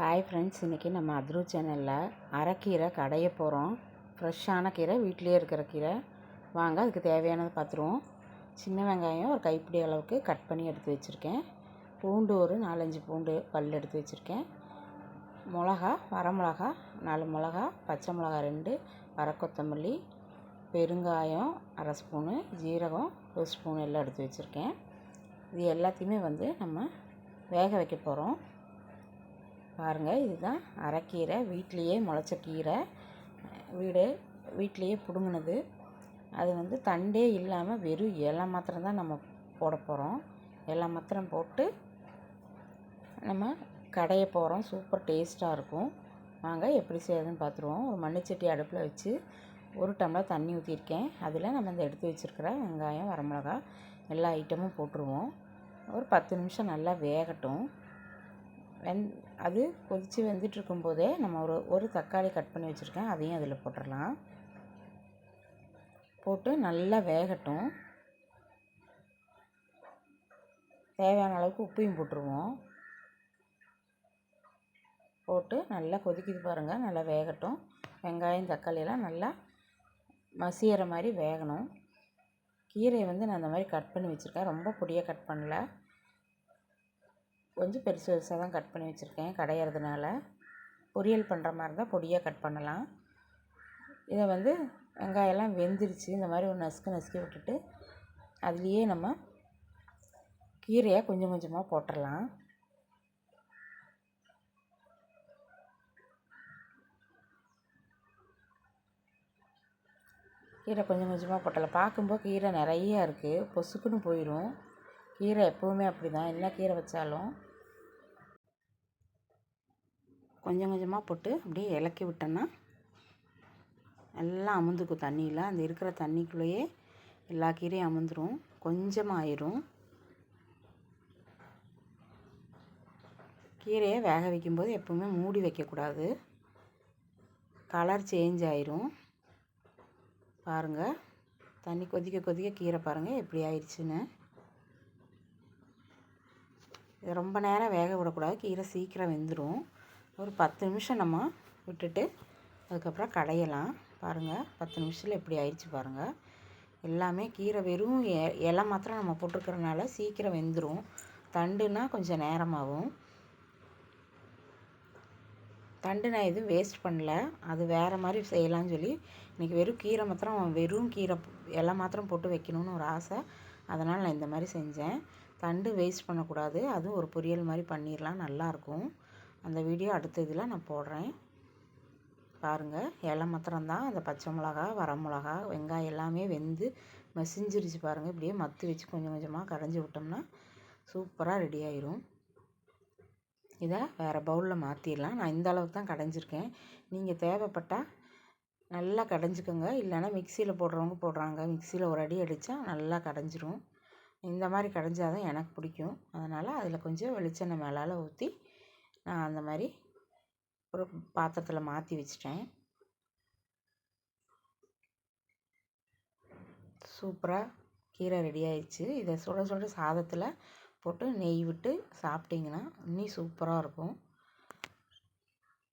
Hi friends இன்றைக்கி நம்ம அத்ரு சேனலில் அரைக்கீரை கடைய போகிறோம் ஃப்ரெஷ்ஷான கீரை வீட்டிலே இருக்கிற கீரை. வாங்க அதுக்கு தேவையானதை பார்த்துருவோம் சின்ன வெங்காயம் ஒரு கைப்பிடி அளவுக்கு கட் பண்ணி எடுத்து வச்சுருக்கேன். பூண்டு ஒரு நாலஞ்சு பூண்டு பல் எடுத்து வச்சுருக்கேன். மிளகா வரமிளகா நாலு மிளகா பச்சை மிளகா ரெண்டு வர கொத்தமல்லி பெருங்காயம் அரை ஸ்பூனு ஜீரகம் ஒரு ஸ்பூன் எல்லாம் எடுத்து வச்சுருக்கேன். இது எல்லாத்தையுமே வந்து நம்ம வேக வைக்க போகிறோம் பாருங்கள் இதுதான் அரைக்கீரை. வீட்லேயே முளைச்ச கீரை. வீடு வீட்லேயே பிடுங்கினது. அது வந்து தண்டே இல்லாமல் வெறும் இலை மாத்திரம் தான் நம்ம போட போகிறோம் இலை மாத்திரம் போட்டு நம்ம கடைய போகிறோம் சூப்பர் டேஸ்ட்டாக இருக்கும். வாங்க எப்படி செய்யறதுன்னு பார்த்துருவோம் ஒரு மண்ணுச்சட்டி அடுப்பில் வச்சு ஒரு டம்ளர் தண்ணி ஊற்றிருக்கேன் அதில் நம்ம இந்த எடுத்து வச்சுருக்கிற வெங்காயம் வரமிளகா எல்லா ஐட்டமும் போட்டுருவோம். ஒரு பத்து நிமிஷம் நல்லா வேகட்டும். வெந் அது கொதித்து வெந்துட்டு போதே நம்ம ஒரு ஒரு தக்காளி கட் பண்ணி வச்சுருக்கேன். அதையும் அதில் போட்டுடலாம் போட்டு நல்லா வேகட்டும். தேவையான அளவுக்கு உப்பையும் போட்டுருவோம். போட்டு நல்லா கொதிக்குது பாருங்கள் நல்லா வேகட்டும். வெங்காயம் தக்காளியெல்லாம் நல்லா மசியற மாதிரி வேகணும். கீரையை வந்து நான் அந்த மாதிரி கட் பண்ணி வச்சுருக்கேன். ரொம்ப பொடியாக கட் பண்ணல. கொஞ்சம் பெருசு பெருசாக தான் கட் பண்ணி வச்சுருக்கேன். கடையிறதுனால பொரியல் பண்ணுற மாதிரி இருந்தால் பொடியாக கட் பண்ணலாம். இதை வந்து வெங்காயம்லாம் வெந்துருச்சு. இந்த மாதிரி ஒரு நசுக்கு நசுக்கி விட்டுட்டு அதுலேயே நம்ம கீரையை கொஞ்சம் கொஞ்சமாக போட்டுடலாம் கீரை கொஞ்சம் கொஞ்சமாக போட்டலாம் பார்க்கும்போது கீரை நிறையா இருக்குது பொசுக்குன்னு போயிடும் கீரை எப்போவுமே அப்படி தான் என்ன கீரை வச்சாலும் கொஞ்சம் கொஞ்சமாக போட்டு அப்படியே இலக்கி விட்டோன்னா எல்லாம் அமுந்துக்கும் தண்ணியில். அந்த இருக்கிற தண்ணிக்குள்ளேயே எல்லா கீரையும் அமுந்துடும் கொஞ்சமாக ஆயிரும் கீரையை வேக வைக்கும்போது எப்போவுமே மூடி வைக்கக்கூடாது. கலர் சேஞ்ச் ஆயிரும். பாருங்கள் தண்ணி கொதிக்க கொதிக்க கீரை பாருங்கள் எப்படி ஆயிடுச்சுன்னு. இது ரொம்ப நேரம் வேக விடக்கூடாது. கீரை சீக்கிரம் வெந்துடும் ஒரு பத்து நிமிஷம் நம்ம விட்டுட்டு அதுக்கப்புறம் கடையலாம். பாருங்கள் பத்து நிமிஷத்தில் எப்படி ஆயிடுச்சு பாருங்கள் எல்லாமே கீரை வெறும் இலை மாத்திரம் நம்ம போட்டிருக்கிறனால சீக்கிரம் வெந்துடும் தண்டுனா கொஞ்சம் நேரமாகும். தண்டு நான் எதுவும் வேஸ்ட் பண்ணல. அது வேறு மாதிரி செய்யலாம்னு சொல்லி இன்றைக்கி வெறும் கீரை மாத்திரம் வெறும் கீரை இலை மாத்திரம் போட்டு வைக்கணும்னு ஒரு ஆசை. அதனால் நான் இந்த மாதிரி செஞ்சேன். தண்டு வேஸ்ட் பண்ணக்கூடாது. அதுவும் ஒரு பொரியல் மாதிரி பண்ணிடலாம். நல்லாயிருக்கும் அந்த வீடியோ அடுத்த இதில் நான் போடுறேன். பாருங்கள் இலை மாத்திரம்தான். அந்த பச்சை மிளகா வர மிளகா வெங்காயம் எல்லாமே வெந்து மசிஞ்சிருச்சு பாருங்கள் இப்படியே மத்து வச்சு கொஞ்சம் கொஞ்சமாக கடைஞ்சி விட்டோம்னா சூப்பராக ரெடி ஆயிரும். இதை வேறு பவுலில் மாற்றிடலாம் நான் இந்த அளவுக்கு தான் கடைஞ்சிருக்கேன். நீங்கள் தேவைப்பட்டால் நல்லா கடைஞ்சிக்கோங்க. இல்லைன்னா மிக்சியில் போடுறவங்க போடுறாங்க. மிக்சியில் ஒரு அடி அடித்தா நல்லா கடைஞ்சிரும். இந்த மாதிரி கடைஞ்சால் தான் எனக்கு பிடிக்கும். அதனால் அதில் கொஞ்சம் வெளிச்செண்ணெய் மேலால் ஊற்றி நான் அந்த மாதிரி ஒரு பாத்திரத்தில் மாற்றி வச்சிட்டேன். சூப்பராக கீரை ரெடி ஆயிடுச்சு. இதை சுட சுட சாதத்தில் போட்டு நெய் விட்டு சாப்பிட்டிங்கன்னா இன்னும் சூப்பராக இருக்கும்.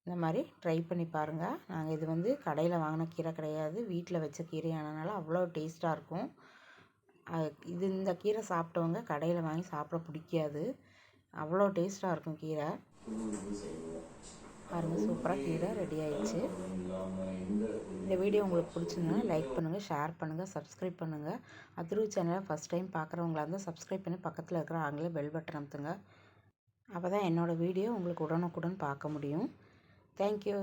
இந்த மாதிரி ட்ரை பண்ணி பாருங்கள் நாங்கள் இது வந்து கடையில் வாங்கின கீரை கிடையாது. வீட்டில் வச்ச கீரையானனால அவ்வளோ டேஸ்ட்டாக இருக்கும். இது இந்த கீரை சாப்பிட்டவங்க கடையில் வாங்கி சாப்பிட பிடிக்காது. அவ்வளோ டேஸ்ட்டாக இருக்கும் கீரை. பாருங்கள் சூப்பராக கீரை ரெடி ஆயிடுச்சு. இந்த வீடியோ உங்களுக்கு பிடிச்சிருந்தா லைக் பண்ணுங்கள் ஷேர் பண்ணுங்கள் சப்ஸ்கிரைப் பண்ணுங்கள் அதிர்வு சேனலை ஃபஸ்ட் டைம் பார்க்குறவங்களா இருந்தால் சப்ஸ்கிரைப் பண்ணி பக்கத்தில் இருக்கிற ஆங்கில பெல் பட்டன் அமுத்துங்க. அப்போ தான் என்னோடய வீடியோ உங்களுக்கு உடனுக்குடன் பார்க்க முடியும். தேங்க்யூ